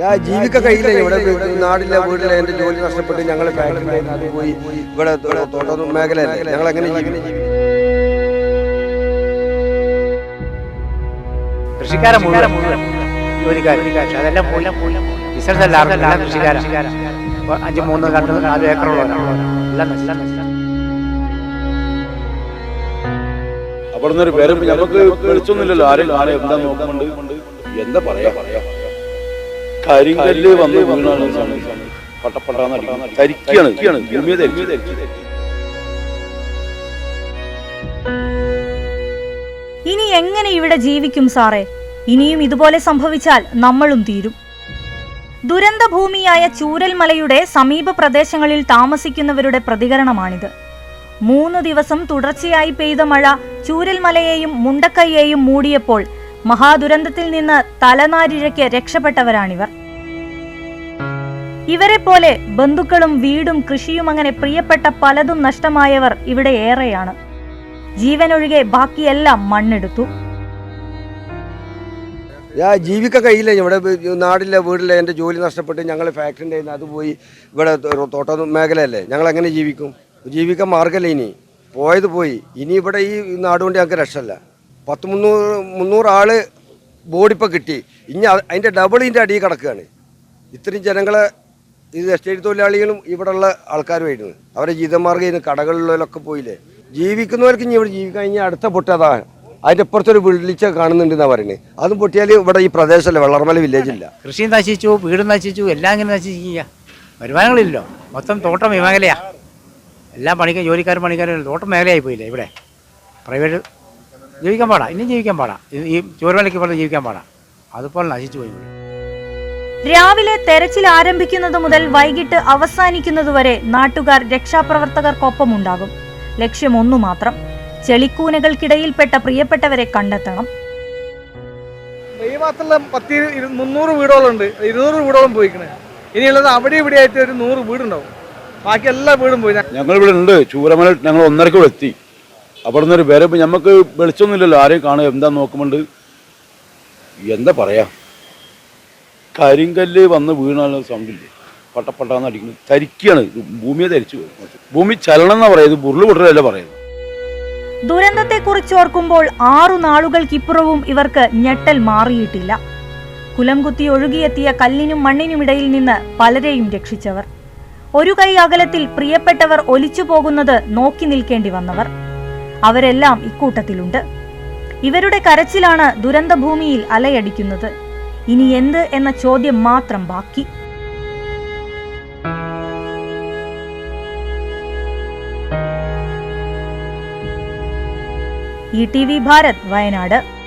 ഞാൻ ജീവിക്കാൻ കഴിയില്ല. ഇവിടെ നാടില്ല വീടില്ല എന്റെ ജോലി നഷ്ടപ്പെട്ട് ഞങ്ങൾ ഫാക്ടറിയിൽ അത് പോയി. ഇവിടെ തോട്ടം മേഖല ഞങ്ങൾ എങ്ങനെ കൃഷിക്കാരൻ കൃഷിക്കാരെ മുഴുവൻ അഞ്ച് മൂന്ന് രണ്ട് നാല് ഏക്കറുള്ള എല്ലാം അവിടെ നിന്നൊരു പേരും നമുക്ക് വെളിച്ചൊന്നുമില്ലല്ലോ ആരും ആരും എന്താ നോക്കുന്നുണ്ട്? എന്താ പറയാ? പറയാ കരിങ്കല്ല് വന്ന് വീണാണ് പട്ടപ്പട്ടാന്ന് ഇനി എങ്ങനെ ഇവിടെ ജീവിക്കും സാറേ? ഇനിയും ഇതുപോലെ സംഭവിച്ചാൽ നമ്മളും തീരും. ദുരന്തഭൂമിയായ ചൂരൽമലയുടെ സമീപ പ്രദേശങ്ങളിൽ താമസിക്കുന്നവരുടെ പ്രതികരണമാണിത്. മൂന്ന് ദിവസം തുടർച്ചയായി പെയ്ത മഴ ചൂരൽമലയെയും മുണ്ടക്കയ്യേയും മൂടിയപ്പോൾ മഹാദുരന്തത്തിൽ നിന്ന് തലനാരിഴയ്ക്ക് രക്ഷപ്പെട്ടവരാണിവർ. ഇവരെ പോലെ ബന്ധുക്കളും വീടും കൃഷിയും അങ്ങനെ പ്രിയപ്പെട്ട പലതും നഷ്ടമായവർ ഇവിടെ ഏറെയാണ്. ജീവനൊഴികെ ബാക്കിയെല്ലാം മണ്ണെടുത്തു. ഞാൻ ജീവിക്കാൻ കഴിയില്ല. ഇവിടെ നാടിലെ വീടില്ല. എന്റെ ജോലി നഷ്ടപ്പെട്ട് ഞങ്ങൾ ഫാക്ടറിന്റെ അത് പോയി ഇവിടെ തോട്ടം മേഖലയല്ലേ? ഞങ്ങൾ എങ്ങനെ ജീവിക്കും? ജീവിക്കാൻ മാർഗമല്ല ഇനി. പോയത് പോയി. ഇനി ഇവിടെ ഈ നാട് കൊണ്ട് ഞങ്ങൾക്ക് രക്ഷമല്ല പത്ത് മുന്നൂറ് മുന്നൂറ് ആൾ ബോഡിപ്പോൾ കിട്ടി. ഇനി അതിന്റെ ഡബിൾ ഇതിന്റെ അടിയിൽ കിടക്കുകയാണ്. ഇത്രയും ജനങ്ങളെ ഇത് എസ്റ്റേറ്റ് തൊഴിലാളികളും ഇവിടെയുള്ള ആൾക്കാരുമായിരുന്നു. അവരെ ജീവിതമാർഗം ഇന്ന് കടകളിലൊക്കെ പോയില്ലേ. ജീവിക്കുന്നവർക്ക് ഇനി ഇവിടെ ജീവിക്കാൻ കഴിഞ്ഞാൽ അടുത്ത പൊട്ടതാ അതിന്റെ അപ്പുറത്തൊരു വിളിച്ച കാണുന്നുണ്ടെന്നാണ് പറയുന്നത് അതും പൊട്ടിയാൽ ഇവിടെ ഈ പ്രദേശമല്ല വെള്ളർമല വില്ലേജില്ല കൃഷി നശിച്ചു വീട് നശിച്ചു എല്ലാം ഇങ്ങനെ നശിക്കുക വരുമാനങ്ങളില്ലല്ലോ. മൊത്തം തോട്ടം മേഖലയാ എല്ലാം പണിക്കും ജോലിക്കാരും പണിക്കാരും തോട്ടം മേഖലയായി പോയില്ലേ ഇവിടെ? പ്രൈവറ്റ് ജീവിക്കാൻ പാടാ ഇനിയും ജീവിക്കാൻ പാടാ. ഈ ചോരവലയ്ക്ക് പോലെ ജീവിക്കാൻ പാടാ. അതുപോലെ നശിച്ചു പോയി. രാവിലെ തെരച്ചിൽ ആരംഭിക്കുന്നത് മുതൽ വൈകിട്ട് അവസാനിക്കുന്നതുവരെ നാട്ടുകാർ രക്ഷാപ്രവർത്തകർക്കൊപ്പമുണ്ടാകും. ലക്ഷ്യം ഒന്നു മാത്രം ചെളിക്കൂനകൾക്കിടയിൽപ്പെട്ട പ്രിയപ്പെട്ടവരെ കണ്ടെത്തണം. ഈ ഭാഗത്തുള്ള പത്തി മുന്നൂറ് വീടുകളുണ്ട് ഇരുന്നൂറ് വീടോളം പോയിക്കണേ. ഇനിയുള്ളത് അവിടെ ഇവിടെ ആയിട്ട് ഒരു നൂറ് വീടുണ്ടാവും. ബാക്കി എല്ലാ വീടും പോയി. ഞങ്ങൾ ഇവിടെ ഉണ്ട്. ചൂരമല ഞങ്ങൾ ഒന്നരക്ക് ഇവിടെ എത്തി. അവിടെ നിന്നൊരു വേറെ നമുക്ക് വെളിച്ചൊന്നുമില്ലല്ലോ. ആരെയും കാണുക എന്താ നോക്കുന്നുണ്ട് എന്താ പറയാ? കരിങ്കല്ല് വന്ന് വീണാലും സൗണ്ടില്ലേ? പട്ടപ്പട്ടാന്ന് അടിക്കുന്നത് തരിക്കാണ് ഭൂമിയെ ധരിച്ചു ഭൂമി ചലനം എന്നാ പറയുന്നത് ഉരുൾ പൊട്ടലല്ല പറയുന്നത്. ദുരന്തത്തെക്കുറിച്ചോർക്കുമ്പോൾ ആറു നാളുകൾക്കിപ്പുറവും ഇവർക്ക് ഞെട്ടൽ മാറിയിട്ടില്ല. കുലംകുത്തി ഒഴുകിയെത്തിയ കല്ലിനും മണ്ണിനുമിടയിൽ നിന്ന് പലരെയും രക്ഷിച്ചവർ. ഒരു കൈ അകലത്തിൽ പ്രിയപ്പെട്ടവർ ഒലിച്ചു പോകുന്നത് നോക്കി നിൽക്കേണ്ടി വന്നവർ. അവരെല്ലാം ഇക്കൂട്ടത്തിലുണ്ട്. ഇവരുടെ കരച്ചിലാണ് ദുരന്തഭൂമിയിൽ അലയടിക്കുന്നത്. ഇനി എന്ത് എന്ന ചോദ്യം മാത്രം ബാക്കി. E T V Bharat Wayanad.